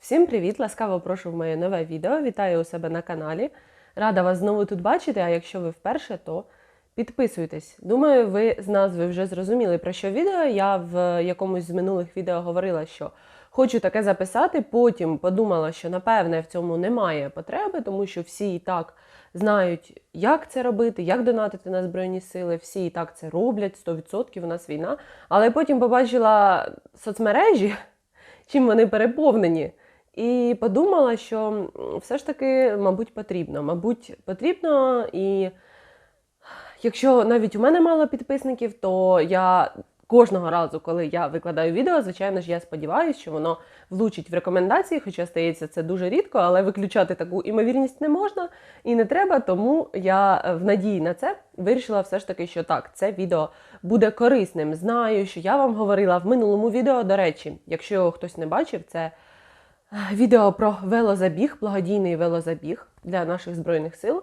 Всім привіт! Ласкаво прошу в моє нове відео. Вітаю у себе на каналі. Рада вас знову тут бачити. А якщо ви вперше, то підписуйтесь. Думаю, ви з назви вже зрозуміли про що відео. Я в якомусь з минулих відео говорила, що хочу таке записати. Потім подумала, що напевне в цьому немає потреби, тому що всі і так знають, як це робити, як донатити на Збройні Сили. Всі і так це роблять 100%, у нас війна. Але потім побачила соцмережі, чим вони переповнені. І подумала, що все ж таки, мабуть, потрібно. Мабуть, потрібно, і якщо навіть у мене мало підписників, то я кожного разу, коли я викладаю відео, звичайно ж, я сподіваюся, що воно влучить в рекомендації, хоча стається це дуже рідко, але виключати таку імовірність не можна і не треба. Тому я е, в надії на це вирішила все ж таки, що так, це відео буде корисним. Знаю, що я вам говорила в минулому відео. До речі, якщо хтось не бачив, це відео про велозабіг, благодійний велозабіг для наших збройних сил.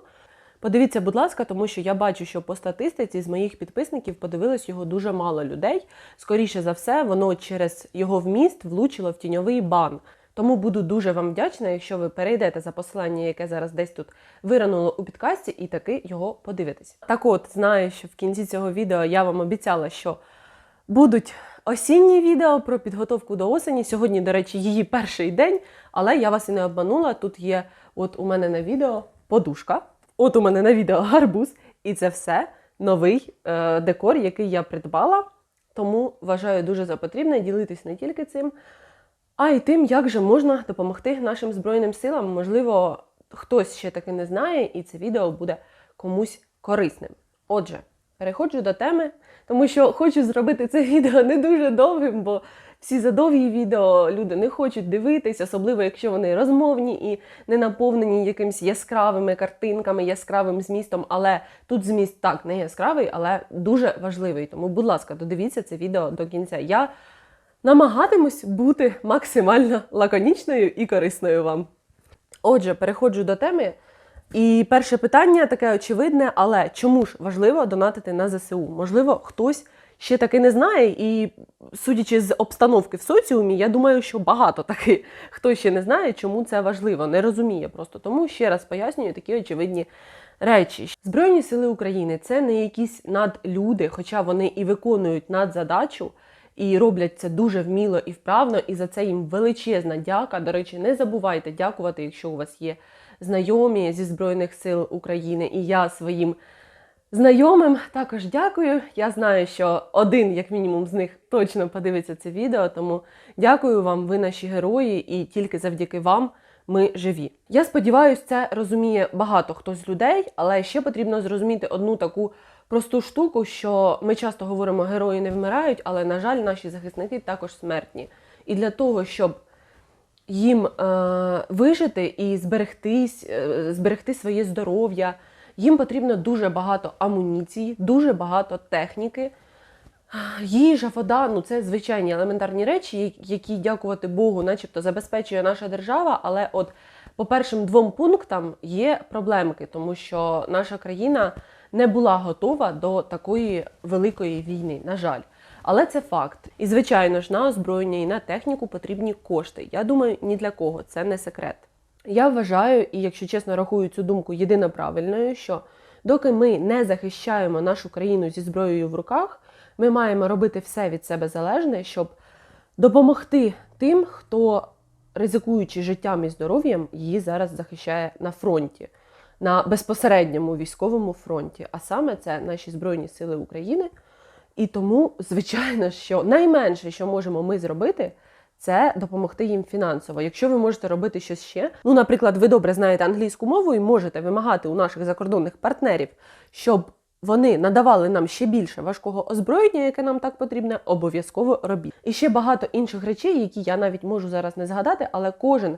Подивіться, будь ласка, тому що я бачу, що по статистиці з моїх підписників подивилось його дуже мало людей. Скоріше за все, воно через його вміст влучило в тіньовий бан. Тому буду дуже вам вдячна, якщо ви перейдете за посилання, яке зараз десь тут вирануло у підкасті, і таки його подивитесь. Так от, знаю, що в кінці цього відео я вам обіцяла, що будуть осінні відео про підготовку до осені. Сьогодні, до речі, її перший день, але я вас і не обманула. Тут є, от у мене на відео подушка, от у мене на відео гарбуз, і це все новий е, декор, який я придбала. Тому вважаю дуже за потрібне ділитись не тільки цим, а й тим, як же можна допомогти нашим збройним силам. Можливо, хтось ще таки не знає, і це відео буде комусь корисним. Отже, переходжу до теми, тому що хочу зробити це відео не дуже довгим, бо всі задовгі відео люди не хочуть дивитись, особливо якщо вони розмовні і не наповнені якимись яскравими картинками, яскравим змістом. Але тут зміст так не яскравий, але дуже важливий. Тому, будь ласка, додивіться це відео до кінця. Я намагатимусь бути максимально лаконічною і корисною вам. Отже, переходжу до теми. І перше питання таке очевидне, але чому ж важливо донатити на ЗСУ? Можливо, хтось ще таки не знає, і судячи з обстановки в соціумі, я думаю, що багато таки хто ще не знає, чому це важливо, не розуміє просто. Тому ще раз пояснюю такі очевидні речі. Збройні сили України це не якісь надлюди, хоча вони і виконують надзадачу. І роблять це дуже вміло і вправно, і за це їм величезна дяка. До речі, не забувайте дякувати, якщо у вас є знайомі зі Збройних сил України. І я своїм знайомим також дякую. Я знаю, що один, як мінімум, з них точно подивиться це відео. Тому дякую вам, ви наші герої, і тільки завдяки вам ми живі. Я сподіваюся, це розуміє багато хто з людей, але ще потрібно зрозуміти одну таку просту штуку, що ми часто говоримо, герої не вмирають, але, на жаль, наші захисники також смертні. І для того, щоб їм е, вижити і зберегтись, е, зберегти своє здоров'я, їм потрібно дуже багато амуніції, дуже багато техніки. Їжа, вода ну це звичайні елементарні речі, які, дякувати Богу, начебто забезпечує наша держава. Але от по першим двом пунктам є проблемки, тому що наша країна не була готова до такої великої війни, на жаль. Але це факт. І звичайно ж, на озброєння і на техніку потрібні кошти. Я думаю, ні для кого це не секрет. Я вважаю, і якщо чесно рахую цю думку єдино правильною, що доки ми не захищаємо нашу країну зі зброєю в руках, ми маємо робити все від себе залежне, щоб допомогти тим, хто, ризикуючи життям і здоров'ям, її зараз захищає на фронті, на безпосередньому військовому фронті. А саме це наші Збройні Сили України. І тому, звичайно, що найменше, що можемо ми зробити, це допомогти їм фінансово. Якщо ви можете робити щось ще, ну, наприклад, ви добре знаєте англійську мову і можете вимагати у наших закордонних партнерів, щоб вони надавали нам ще більше важкого озброєння, яке нам так потрібне, обов'язково робіть. І ще багато інших речей, які я навіть можу зараз не згадати, але кожен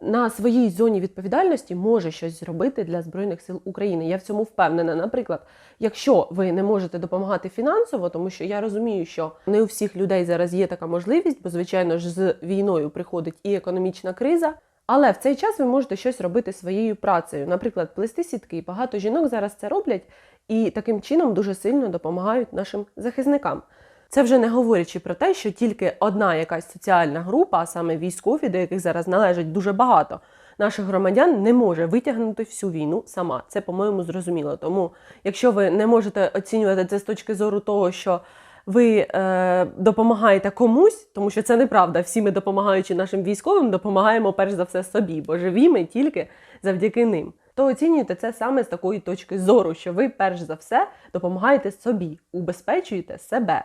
на своїй зоні відповідальності може щось зробити для збройних сил України. Я в цьому впевнена. Наприклад, якщо ви не можете допомагати фінансово, тому що я розумію, що не у всіх людей зараз є така можливість, бо звичайно ж з війною приходить і економічна криза. Але в цей час ви можете щось робити своєю працею, наприклад, плести сітки. Багато жінок зараз це роблять і таким чином дуже сильно допомагають нашим захисникам. Це вже не говорячи про те, що тільки одна якась соціальна група, а саме військові, до яких зараз належить дуже багато наших громадян, не може витягнути всю війну сама. Це, по-моєму, зрозуміло. Тому, якщо ви не можете оцінювати це з точки зору того, що ви е, допомагаєте комусь, тому що це неправда. Всі ми, допомагаючи нашим військовим, допомагаємо перш за все собі, бо живі ми тільки завдяки ним. То оцінюєте це саме з такої точки зору, що ви перш за все допомагаєте собі, убезпечуєте себе.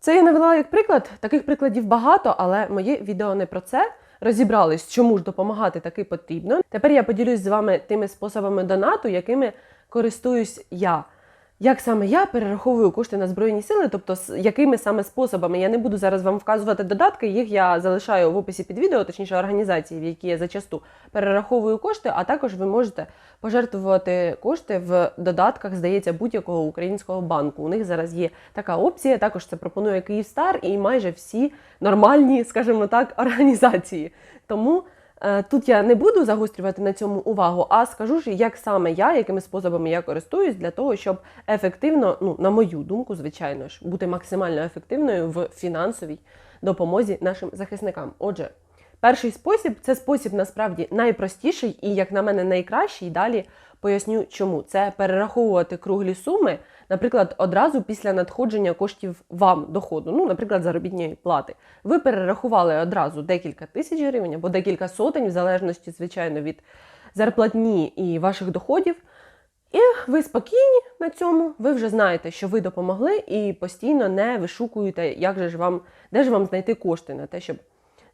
Це я навела як приклад. Таких прикладів багато, але моє відео не про це. Розібрались, чому ж допомагати таки потрібно. Тепер я поділюсь з вами тими способами донату, якими користуюсь я. Як саме я перераховую кошти на збройні сили, тобто з якими саме способами. Я не буду зараз вам вказувати додатки, їх я залишаю в описі під відео, точніше організації, в які я зачасту перераховую кошти, а також ви можете пожертвувати кошти в додатках, здається, будь-якого українського банку. У них зараз є така опція. Також це пропонує Київстар і майже всі нормальні, скажімо так, організації. Тому. Е, Тут я не буду загострювати на цьому увагу, а скажу ж, як саме я, якими способами я користуюсь для того, щоб ефективно, ну на мою думку, звичайно ж, бути максимально ефективною в фінансовій допомозі нашим захисникам. Отже, перший спосіб це спосіб насправді найпростіший і, як на мене, найкращий. Далі поясню, чому це перераховувати круглі суми, наприклад, одразу після надходження коштів вам доходу, ну, наприклад, заробітної плати. Ви перерахували одразу декілька тисяч гривень або декілька сотень, в залежності, звичайно, від зарплатні і ваших доходів. І ви спокійні на цьому, ви вже знаєте, що ви допомогли, і постійно не вишукуєте, як же ж вам, де ж вам знайти кошти на те, щоб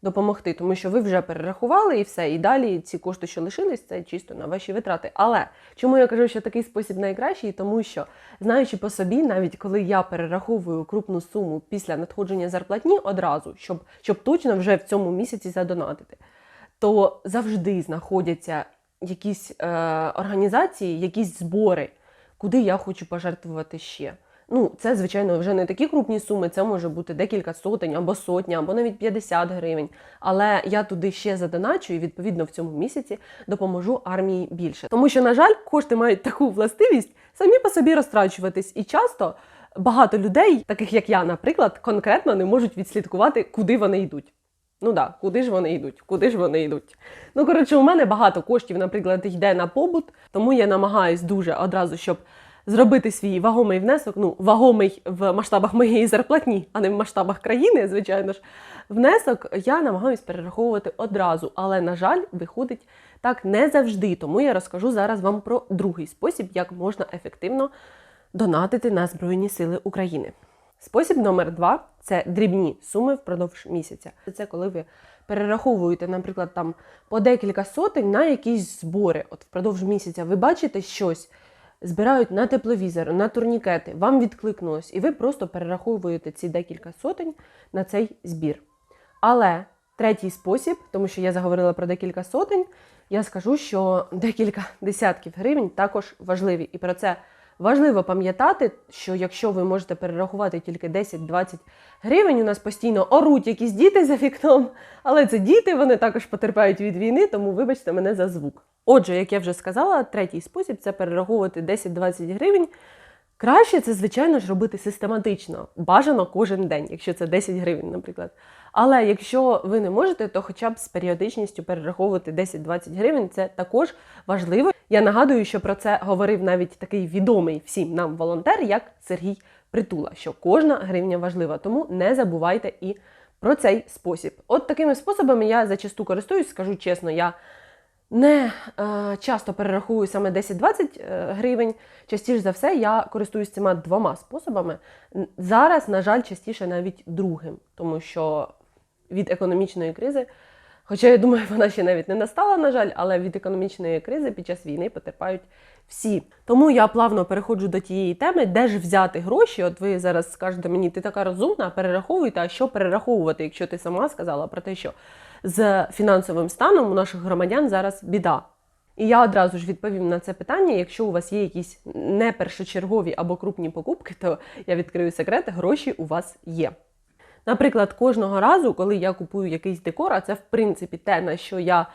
допомогти, тому що ви вже перерахували і все. І далі ці кошти, що лишились, це чисто на ваші витрати. Але чому я кажу, що такий спосіб найкращий? Тому що, знаючи по собі, навіть коли я перераховую крупну суму після надходження зарплатні одразу, щоб, щоб точно вже в цьому місяці задонатити, то завжди знаходяться якісь е, організації, якісь збори, куди я хочу пожертвувати ще. Ну, це, звичайно, вже не такі крупні суми, це може бути декілька сотень або сотня, або навіть 50 гривень. Але я туди ще задоначу і відповідно в цьому місяці допоможу армії більше. Тому що, на жаль, кошти мають таку властивість самі по собі розтрачуватись. І часто багато людей, таких як я, наприклад, конкретно не можуть відслідкувати, куди вони йдуть. Ну да, куди ж вони йдуть? Куди ж вони йдуть? Ну коротше, у мене багато коштів, наприклад, йде на побут, тому я намагаюсь дуже одразу, щоб зробити свій вагомий внесок, ну вагомий в масштабах моєї зарплатні, а не в масштабах країни, звичайно ж. Внесок я намагаюсь перераховувати одразу, але на жаль, виходить так не завжди. Тому я розкажу зараз вам про другий спосіб, як можна ефективно донатити на Збройні Сили України. Спосіб номер два це дрібні суми впродовж місяця. Це коли ви перераховуєте, наприклад, там по декілька сотень на якісь збори. От впродовж місяця ви бачите щось, збирають на тепловізор, на турнікети, вам відкликнулось, і ви просто перераховуєте ці декілька сотень на цей збір. Але третій спосіб, тому що я заговорила про декілька сотень, я скажу, що декілька десятків гривень також важливі. І про це важливо пам'ятати, що якщо ви можете перерахувати тільки 10-20 гривень, у нас постійно оруть якісь діти за вікном, але це діти, вони також потерпають від війни, тому вибачте мене за звук. Отже, як я вже сказала, третій спосіб це перераховувати 10-20 гривень. Краще це, звичайно ж, робити систематично, бажано кожен день, якщо це 10 гривень, наприклад. Але якщо ви не можете, то хоча б з періодичністю перераховувати 10-20 гривень, це також важливо. Я нагадую, що про це говорив навіть такий відомий всім нам волонтер, як Сергій Притула, що кожна гривня важлива, тому не забувайте і про цей спосіб. От такими способами я зачасту користуюсь, скажу чесно, я не е, часто перераховую саме 10-20 е, гривень. Частіше за все, я користуюсь цими двома способами. Зараз, на жаль, частіше навіть другим, тому що від економічної кризи, хоча я думаю, вона ще навіть не настала, на жаль, але від економічної кризи під час війни потерпають всі. Тому я плавно переходжу до тієї теми, де ж взяти гроші. От ви зараз скажете мені, ти така розумна, перераховуйте, а що перераховувати, якщо ти сама сказала про те, що з фінансовим станом у наших громадян зараз біда. І я одразу ж відповім на це питання. Якщо у вас є якісь не першочергові або крупні покупки, то я відкрию секрет, гроші у вас є. Наприклад, кожного разу, коли я купую якийсь декор, а це в принципі те, на що я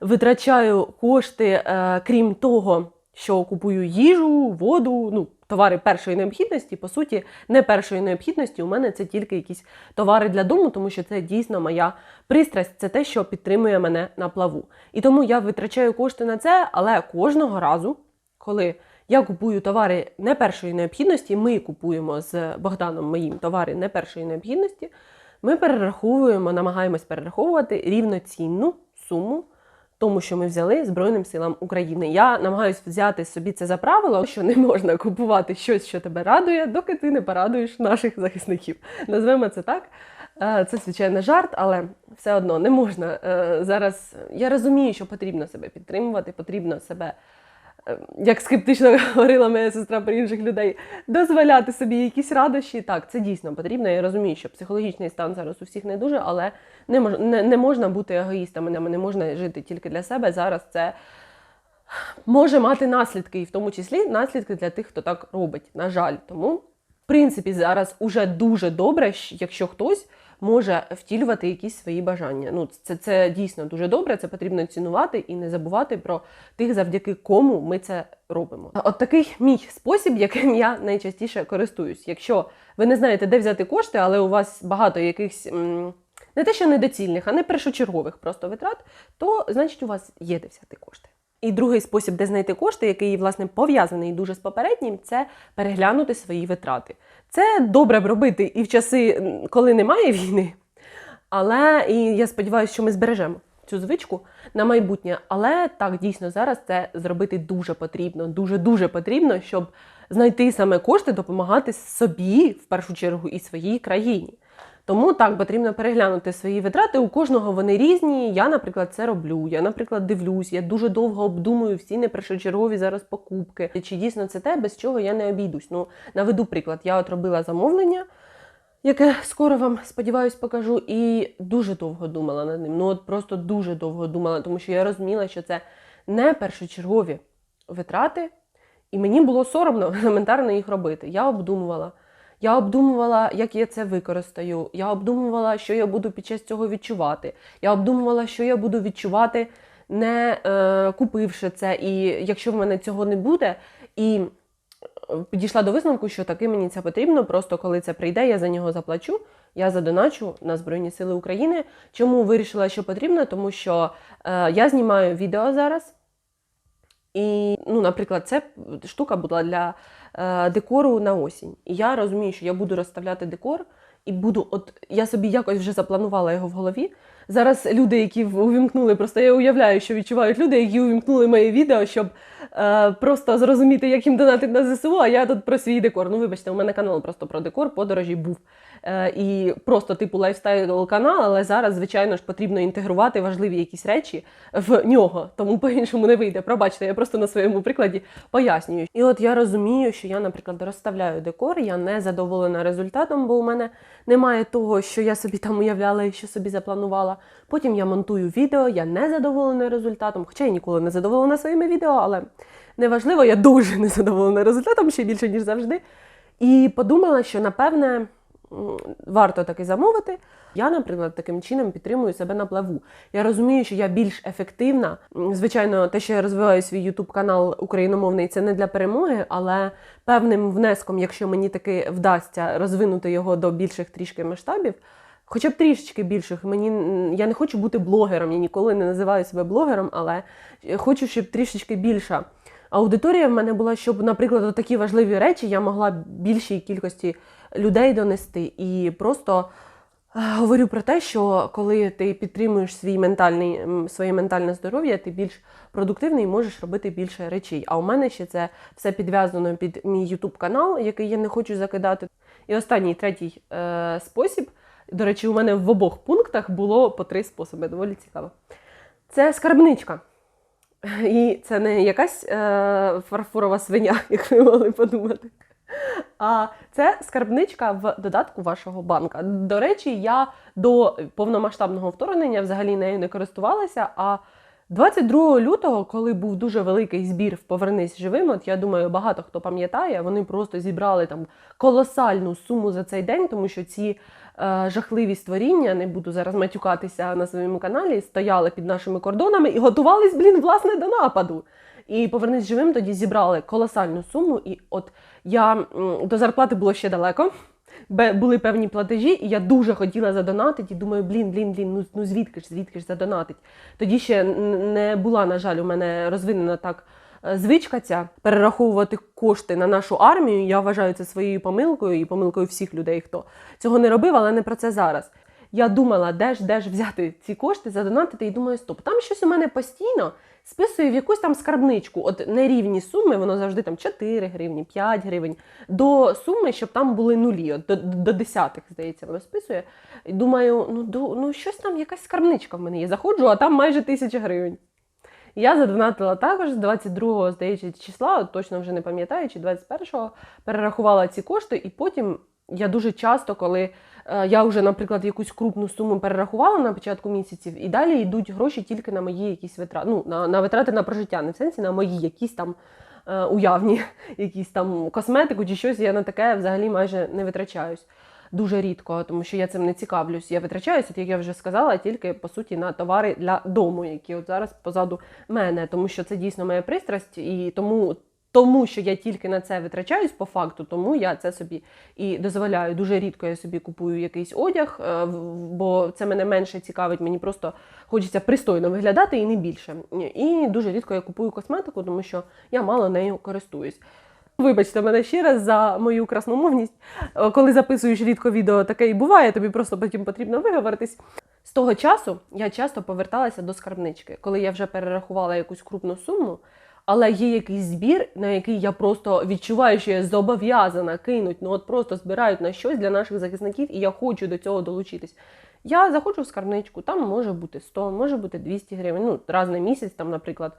витрачаю кошти, е, крім того, що купую їжу, воду, ну, товари першої необхідності. По суті, не першої необхідності. У мене це тільки якісь товари для дому, тому що це дійсно моя пристрасть, це те, що підтримує мене на плаву. І тому я витрачаю кошти на це, але кожного разу, коли я купую товари не першої необхідності, ми купуємо з Богданом моїм товари не першої необхідності. Ми перераховуємо, намагаємось перераховувати рівноцінну суму тому, що ми взяли Збройним силам України. Я намагаюся взяти собі це за правило, що не можна купувати щось, що тебе радує, доки ти не порадуєш наших захисників. Назвемо це так. Е, Це звичайно жарт, але все одно не можна е, зараз. Я розумію, що потрібно себе підтримувати, потрібно себе як скептично говорила моя сестра про інших людей, дозволяти собі якісь радощі. Так, це дійсно потрібно. Я розумію, що психологічний стан зараз у всіх не дуже, але не, мож, не, не можна бути егоїстами, не можна жити тільки для себе. Зараз це може мати наслідки, і в тому числі наслідки для тих, хто так робить. На жаль, тому в принципі зараз уже дуже добре, якщо хтось може втілювати якісь свої бажання. Ну, це, це дійсно дуже добре. Це потрібно цінувати і не забувати про тих, завдяки кому ми це робимо. От такий мій спосіб, яким я найчастіше користуюсь. Якщо ви не знаєте, де взяти кошти, але у вас багато якихось. Не те, що недоцільних, а не першочергових просто витрат, то значить у вас є де взяти кошти. І другий спосіб, де знайти кошти, який власне пов'язаний дуже з попереднім, це переглянути свої витрати. Це добре б робити і в часи, коли немає війни. Але і я сподіваюся, що ми збережемо цю звичку на майбутнє. Але так дійсно зараз це зробити дуже потрібно, дуже дуже потрібно, щоб знайти саме кошти, допомагати собі в першу чергу і своїй країні. Тому так потрібно переглянути свої витрати. У кожного вони різні. Я, наприклад, це роблю. Я, наприклад, дивлюсь, я дуже довго обдумую всі непершочергові зараз покупки. Чи дійсно це те, без чого я не обійдусь? Ну, наведу приклад, я от робила замовлення, яке скоро вам сподіваюсь покажу, і дуже довго думала над ним. Ну от просто дуже довго думала, тому що я розуміла, що це не першочергові витрати, і мені було соромно елементарно їх робити. Я обдумувала. Я обдумувала, як я це використаю. Я обдумувала, що я буду під час цього відчувати. Я обдумувала, що я буду відчувати, не е, купивши це. І якщо в мене цього не буде, і е, підійшла до висновку, що таки мені це потрібно. Просто коли це прийде, я за нього заплачу. Я задоначу на Збройні Сили України. Чому вирішила, що потрібно? Тому що е, я знімаю відео зараз. І, ну, наприклад, це штука була для декору на осінь. І я розумію, що я буду розставляти декор, і буду, от я собі якось вже запланувала його в голові. Зараз люди, які увімкнули, просто я уявляю, що відчувають люди, які увімкнули моє відео, щоб е, просто зрозуміти, як їм донатити на ЗСУ, а я тут про свій декор. Ну, вибачте, у мене канал просто про декор, подорожі був. Е, і просто типу лайфстайл канал, але зараз, звичайно ж, потрібно інтегрувати важливі якісь речі в нього, тому по-іншому не вийде. Пробачте, я просто на своєму прикладі пояснюю. І от я розумію, що я, наприклад, розставляю декор, я не задоволена результатом, бо у мене немає того, що я собі там уявляла і що собі запланувала. Потім я монтую відео, я не задоволена результатом, хоча я ніколи не задоволена своїми відео, але неважливо, я дуже не задоволена результатом, ще більше, ніж завжди. І подумала, що напевне варто таки замовити. Я, наприклад, таким чином підтримую себе на плаву. Я розумію, що я більш ефективна. Звичайно, те, що я розвиваю свій YouTube канал україномовний, це не для перемоги, але певним внеском, якщо мені таки вдасться розвинути його до більших трішки масштабів. Хоча б трішечки більших. Мені я не хочу бути блогером, я ніколи не називаю себе блогером, але хочу, щоб трішечки більша аудиторія в мене була, щоб, наприклад, такі важливі речі я могла більшій кількості людей донести. І просто е, говорю про те, що коли ти підтримуєш свій ментальний, своє ментальне здоров'я, ти більш продуктивний і можеш робити більше речей. А у мене ще це все підв'язано під мій YouTube канал, який я не хочу закидати. І останній третій е, спосіб. До речі, у мене в обох пунктах було по три способи, доволі цікаво. Це скарбничка. І це не якась е, фарфорова свиня, як ви могли подумати. А це скарбничка в додатку вашого банка. До речі, я до повномасштабного вторгнення взагалі нею не користувалася. А 22 лютого, коли був дуже великий збір в Повернись живим, от я думаю, багато хто пам'ятає, вони просто зібрали там колосальну суму за цей день, тому що ці е, жахливі створіння, не буду зараз матюкатися на своєму каналі, стояли під нашими кордонами і готувались, блін, власне, до нападу. І повернись живим тоді зібрали колосальну суму. І от я до зарплати було ще далеко. Були певні платежі, і я дуже хотіла задонатити. І думаю, блін, блін, блін, ну, ну звідки ж, звідки ж задонатить? Тоді ще не була, на жаль, у мене розвинена так е, звичка ця перераховувати кошти на нашу армію. Я вважаю це своєю помилкою і помилкою всіх людей, хто цього не робив, але не про це зараз. Я думала, де ж, де ж взяти ці кошти, задонатити, і думаю, стоп, там щось у мене постійно списує в якусь там скарбничку. От нерівні суми, воно завжди там 4 гривні, 5 гривень, до суми, щоб там були нулі, от до, до десятих, здається, воно списує. І думаю, ну, до, ну щось там, якась скарбничка в мене є. Заходжу, а там майже тисяча гривень. Я задонатила також з 22-го, здається, числа, от точно вже не пам'ятаю, чи 21-го, перерахувала ці кошти, і потім я дуже часто, коли я вже, наприклад, якусь крупну суму перерахувала на початку місяців, і далі йдуть гроші тільки на мої якісь витрати, ну, на, на витрати на прожиття, не в сенсі на мої якісь там е, уявні, якісь там косметику чи щось, я на таке взагалі майже не витрачаюсь. Дуже рідко, тому що я цим не цікавлюсь. Я витрачаюся, як я вже сказала, тільки по суті на товари для дому, які от зараз позаду мене, тому що це дійсно моя пристрасть, і тому, тому що я тільки на це витрачаюсь по факту, тому я це собі і дозволяю. Дуже рідко я собі купую якийсь одяг, е, бо це мене менше цікавить. Мені просто хочеться пристойно виглядати і не більше. І дуже рідко я купую косметику, тому що я мало нею користуюсь. Вибачте мене ще раз за мою красномовність. Е, Коли записуєш рідко відео, таке і буває, тобі просто потім потрібно виговоритись. З того часу я часто поверталася до скарбнички, коли я вже перерахувала якусь крупну суму, але є якийсь збір, на який я просто відчуваю, що я зобов'язана кинуть, ну от просто збирають на щось для наших захисників, і я хочу до цього долучитись. Я заходжу в скарбничку, там може бути 100, може бути 200 гривень, ну, раз на місяць, там, наприклад,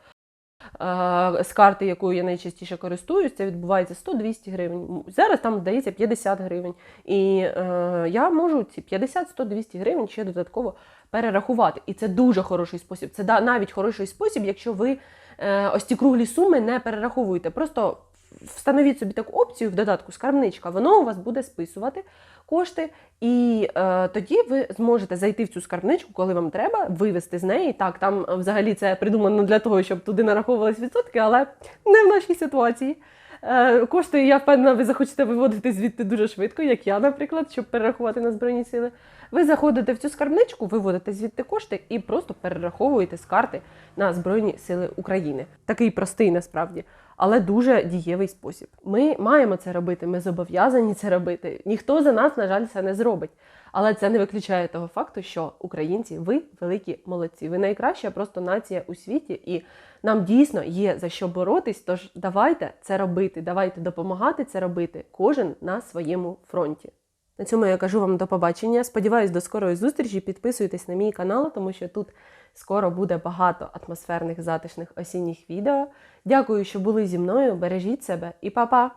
е, з карти, якою я найчастіше користуюсь, це відбувається 100-200 гривень. Зараз там здається 50 гривень. І е, я можу ці 50, 100, 200 гривень ще додатково перерахувати. І це дуже хороший спосіб. Це навіть хороший спосіб, якщо ви ось ці круглі суми не перераховуєте. Просто встановіть собі таку опцію в додатку скарбничка, воно у вас буде списувати кошти, і е, тоді ви зможете зайти в цю скарбничку, коли вам треба, вивести з неї. Так, там е, взагалі це придумано для того, щоб туди нараховувались відсотки, але не в нашій ситуації. Е, Кошти, я впевнена, ви захочете виводити звідти дуже швидко, як я, наприклад, щоб перерахувати на Збройні сили. Ви заходите в цю скарбничку, виводите звідти кошти і просто перераховуєте з карти на Збройні Сили України. Такий простий насправді, але дуже дієвий спосіб. Ми маємо це робити, ми зобов'язані це робити. Ніхто за нас, на жаль, це не зробить. Але це не виключає того факту, що українці, ви великі молодці. Ви найкраща просто нація у світі, і нам дійсно є за що боротись. Тож давайте це робити, давайте допомагати це робити, кожен на своєму фронті. На цьому я кажу вам до побачення. Сподіваюсь, до скорої зустрічі. Підписуйтесь на мій канал, тому що тут скоро буде багато атмосферних затишних осінніх відео. Дякую, що були зі мною. Бережіть себе і па-па!